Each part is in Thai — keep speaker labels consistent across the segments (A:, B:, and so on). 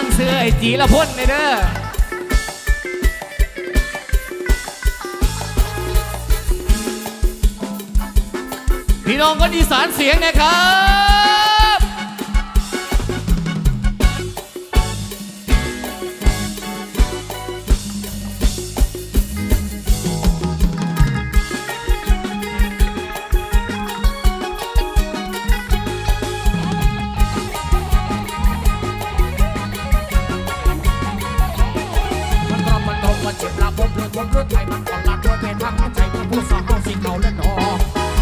A: ตั้งเสื้อไอ้จีละพ่นเลยเด้อพี่น้องก็ดีสารเสียงนะครับ
B: เฮาสิเขาเล่นอ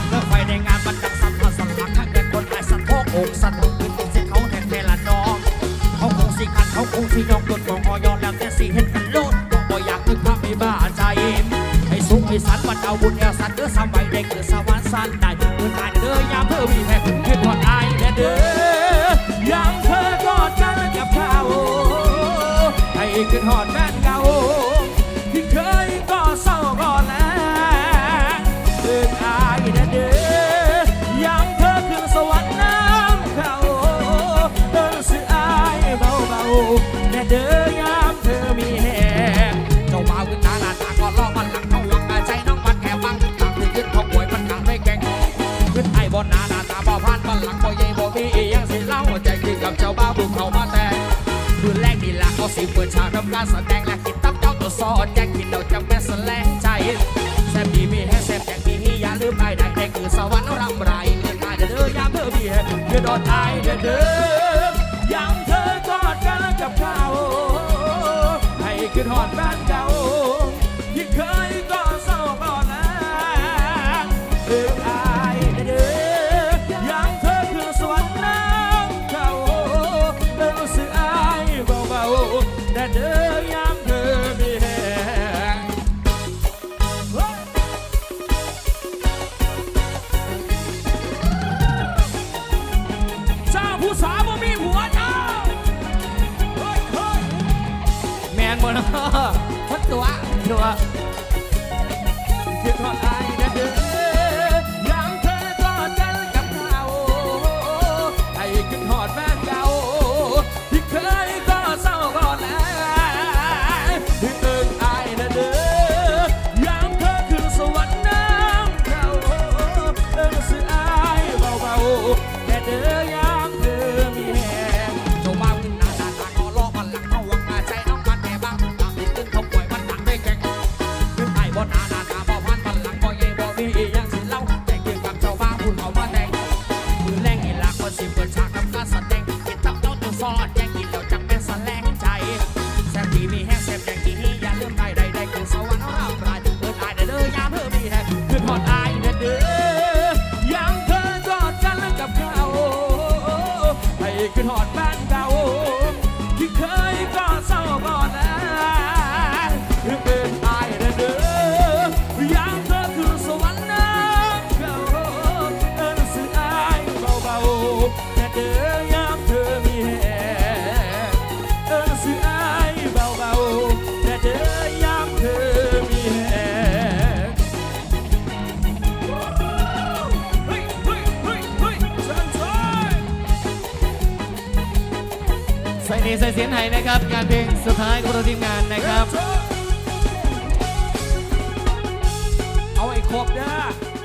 B: เมื่อไฟในงานมันดังสัมผัสสัมผัสทั้งเงินคนไอสัตว์โคกอกสัตว์ขึ้นเป็นสิเขาแทนเวลน้องเขาคงสิขันเขาคงสิยองโดนมองออยอนแล้วแต่สิเห็นกันโลดก็บ่อยากนึกภาพไม่บ้าใจให้สุขให้สันมันเอาบุญเอาสันเด้อสามใบเด็กเกิดสวรรค์สันได้เงินอายเด้อยามเธอมีแพ้เงินกอดอายแน่เด้อยามเธอกอดกันกับเขาให้ขึ้นหอดแม่ เด้อยามเธอมีแหงเจ้าบ่าวขึ้นหน้าหน้าตาก็ล้อมันหลังเขาหวังใจน้องมันแค่ฟังถึงตามที่ขึ้นเขาป่วยมันกังไม่แก่งขึ้นไอ้บนหน้าหน้าตาบ่พันมันหลังบ่ใหญ่บ่มีอียังสิเล่าใจคือกับเจ้าบ่าวบุกเขามาแต่คืนแรกนี่ละเขาสิเปิดฉากทำการแสดงและกินตับเจ้าตัวซอดแจกกินเราจะแม่แสลงใจแซ่บดีมีแห้แซ่บแจกมีฮีอย่าลืมไอ้ คิดหอดบ้านเก่าที่เคยก็เศร้าก่อนแล้วเอออายเด้อยามเธอคือสวรรค์น้ำเขาเดินสิอายเบาๆแต่เด้อ บ่เนาะพัดตัว
A: ตัว
B: ให้คือทอดบ้านเก่
A: ใส่นี่ใส่เสียงไห้นะครับ งานเพลงสุดท้ายของเราทีมงานนะครับ
B: เอาไอ้ครบเด้อ